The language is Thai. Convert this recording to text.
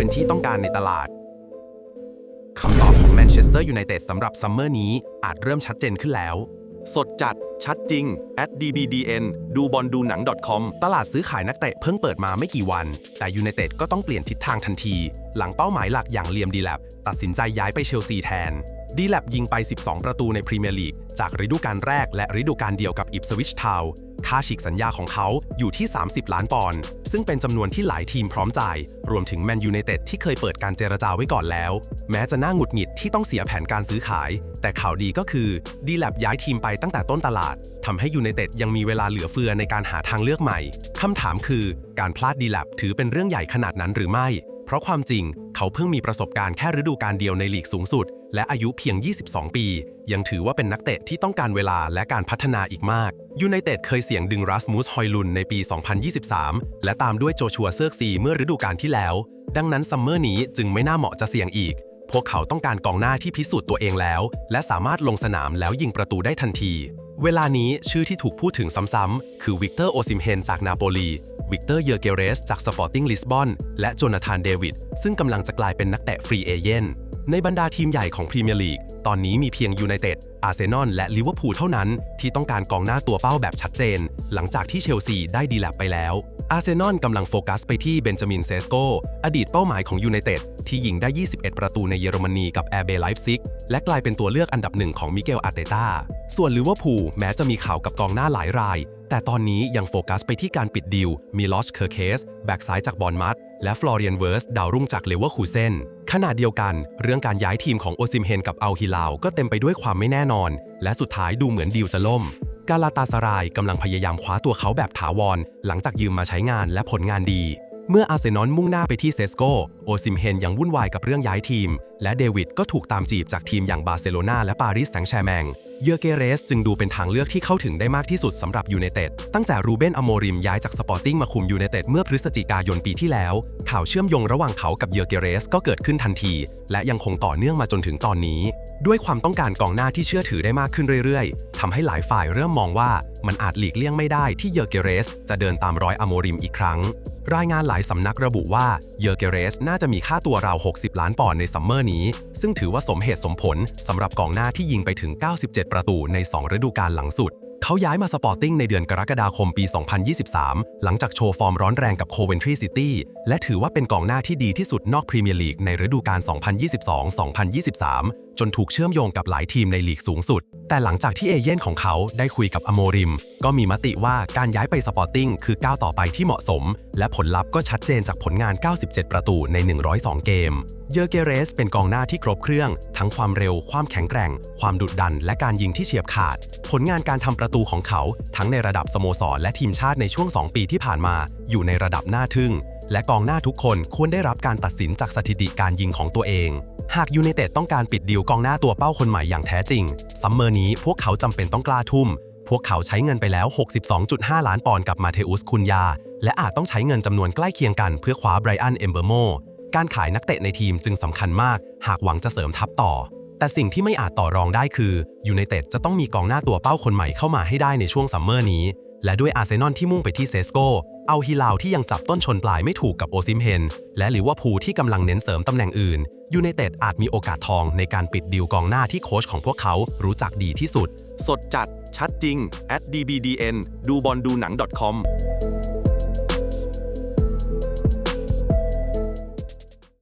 เป็นที่ต้องการในตลาดคำตอบของแมนเชสเตอร์ยูไนเต็ดสำหรับซัมเมอร์นี้อาจเริ่มชัดเจนขึ้นแล้ว สดจัด ชัดจริง @dbdn ดูบอลดูหนัง .com ตลาดซื้อขายนักเตะเพิ่งเปิดมาไม่กี่วัน แต่ยูไนเต็ดก็ต้องเปลี่ยนทิศทางทันที หลังเป้าหมายหลักอย่างเลียมดีแลบตัดสินใจย้ายไปเชลซีแทน ดีแลบยิงไป 12 ประตูในพรีเมียร์ลีก จากฤดูกาลแรกและฤดูกาลเดียวกับอิปสวิชทาวน์ค่าฉีกสัญญาของเขาอยู่ที่ 30 ล้านปอนด์ซึ่งเป็นจำนวนที่หลายทีมพร้อมจ่าย รวมถึงแมนยูไนเต็ดที่เคยเปิดการเจรจาไว้ก่อนแล้ว แม้จะน่าหงุดหงิดที่ต้องเสียแผนการซื้อขาย แต่ข่าวดีก็คือดีแลบย้ายทีมไปตั้งแต่ต้นตลาดทำให้ยูไนเต็ดยังมีเวลาเหลือเฟือในการหาทางเลือกใหม่คำถามคือการพลาดดีแลบถือเป็นเรื่องใหญ่ขนาดนั้นหรือไม่ เพราะความจริงเขาเพิ่งมีประสบการณ์แค่ฤดูกาลเดียวในลีกสูงสุด และอายุเพียง 22 ปี ยังถือว่าเป็นนักเตะที่ต้องการเวลาและการพัฒนาอีกมากยูไนเต็ดเคยเสี่ยงดึงรัสมูสฮอยลุนในปี 2023 และตามด้วยโจชัวเซิร์ซีเมื่อฤดูกาลที่แล้ว ดังนั้นซัมเมอร์นี้จึงไม่น่าเหมาะจะเสี่ยงอีก พวกเขาต้องการกองหน้าที่พิสูจน์ตัวเองแล้ว และสามารถลงสนามแล้วยิงประตูได้ทันที เวลานี้ชื่อที่ถูกพูดถึงซ้ำๆ คือวิกเตอร์โอซิมเฮนจากนาโปลี วิกเตอร์เยอร์เกเรสจากสปอร์ติ้งลิสบอน และโจนาธานเดวิด ซึ่งกำลังจะกลายเป็นนักเตะฟรีเอเย่นในบรรดาทีมใหญ่ของพรีเมียร์ลีก ตอนนี้มีเพียงยูไนเต็ด อาร์เซนอล และลิเวอร์พูลเท่านั้น ที่ต้องการกองหน้าตัวเป้าแบบชัดเจน หลังจากที่เชลซีได้ดีแลบไปแล้ว อาร์เซนอลกำลังโฟกัสไปที่เบนจามินเซสโก อดีตเป้าหมายของยูไนเต็ดที่ยิงได้ 21 ประตูในเยอรมนีกับแอร์เบไลฟ์ซิกและกลายเป็นตัวเลือกอันดับหนึ่งของมิเกลอาร์เตตาส่วนลิเวอร์พูลแม้จะมีข่าวกับกองหน้าหลายราย แต่ตอนนี้ยังโฟกัสไปที่การปิดดีลมีลอชเคอร์เคส แบ็กซ้ายจากบอลมัดและฟลอเรียนเวิร์ส ดาวรุ่งจากเลเวอร์คูเซนขณะเดียวกัน เรื่องการย้ายทีมของโอซิมเฮนกับอัลฮิลาวก็เต็มไปด้วยความไม่แน่นอน และสุดท้ายดูเหมือนดีลจะล่ม กาลาตาสรายกำลังพยายามคว้าตัวเขาแบบถาวร หลังจากยืมมาใช้งานและผลงานดี เมื่ออาร์เซนอลมุ่งหน้าไปที่เซสโกโอซิมเฮนยังวุ่นวายกับเรื่องย้ายทีม และเดวิดก็ถูกตามจีบจากทีมอย่างบาร์เซโลนาและปารีสแซงต์แชร์แมง เยอร์เกเรสจึงดูเป็นทางเลือกที่เข้าถึงได้มากที่สุดสำหรับยูไนเต็ด ตั้งแต่รูเบนอโมริมย้ายจากสปอร์ติ้งมาคุมยูไนเต็ดเมื่อพฤศจิกายนปีที่แล้ว ข่าวเชื่อมโยงระหว่างเขากับเยอร์เกเรสก็เกิดขึ้นทันที และยังคงต่อเนื่องมาจนถึงตอนนี้ ด้วยความต้องการกองหน้าที่เชื่อถือได้มากขึ้นเรื่อยๆ ทำให้หลายฝ่ายเริ่มมองว่ามันอาจหลีกเลี่ยงไม่ได้ที่เยอร์เกเรสจะเดินตามรอยอโมริมอีกครั้ง รายงานหลายสำนักระบุว่าเยอร์เกเรสน่าจะมีค่าตัวราว 60 ล้านปอนด์ในซัมเมอร์นี้ ซึ่งถือว่าสมเหตุสมผลสำหรับกองหน้าที่ยิงไปถึง 97ประตูใน 2 ฤดูกาลหลังสุด เขาย้ายมาสปอร์ติ้งในเดือนกรกฎาคมปี 2023 หลังจากโชว์ฟอร์มร้อนแรงกับโคเวนทรีซิตี้และถือว่าเป็นกองหน้าที่ดีที่สุดนอกพรีเมียร์ลีกในฤดูกาล 2022-2023 จนถูกเชื่อมโยงกับหลายทีมในลีกสูงสุด แต่หลังจากที่เอเย่นของเขาได้คุยกับอโมริม ก็มีมติว่าการย้ายไปสปอร์ติ้งคือก้าวต่อไปที่เหมาะสม และผลลัพธ์ก็ชัดเจนจากผลงาน 97 ประตูใน 102 เกม เยอร์เกเรสเป็นกองหน้าที่ครบเครื่อง ทั้งความเร็ว ความแข็งแกร่ง ความดุดดัน และการยิงที่เฉียบขาด ผลงานการทำประตูของเขา ทั้งในระดับสโมสรและทีมชาติในช่วง 2 ปีที่ผ่านมา อยู่ในระดับหน่าทึ่งและกองหน้าทุกคนควรได้รับการตัดสินจากสถิติการยิงของตัวเอง หากยูไนเต็ดต้องการปิดดีลกองหน้าตัวเป้าคนใหม่อย่างแท้จริง ซัมเมอร์นี้พวกเขาจำเป็นต้องกล้าทุ่ม พวกเขาใช้เงินไปแล้ว 62.5 ล้านปอนด์กับมาเทอุสคุนยา และอาจต้องใช้เงินจำนวนใกล้เคียงกันเพื่อคว้าไบรอันเอมเบอร์โมการขายนักเตะในทีมจึงสำคัญมาก หากหวังจะเสริมทัพต่อ แต่สิ่งที่ไม่อาจต่อรองได้คือยูไนเต็ดจะต้องมีกองหน้าตัวเป้าคนใหม่เข้ามาให้ได้ในช่วงซัมเมอร์นี้ และด้วยอาร์เซนอลที่มุ่งไปที่เซสโก เอาฮิลาวที่ยังจับต้นชนปลายไม่ถูกกับโอซิมเฮน และหรือว่าภูที่กำลังเน้นเสริมตำแหน่งอื่นยูไนเต็ดอาจมีโอกาสทองในการปิดดีลกองหน้าที่โค้ชของพวกเขารู้จักดีที่สุด สดจัด ชัดจริง @dbdn ดูบอลดูหนัง .com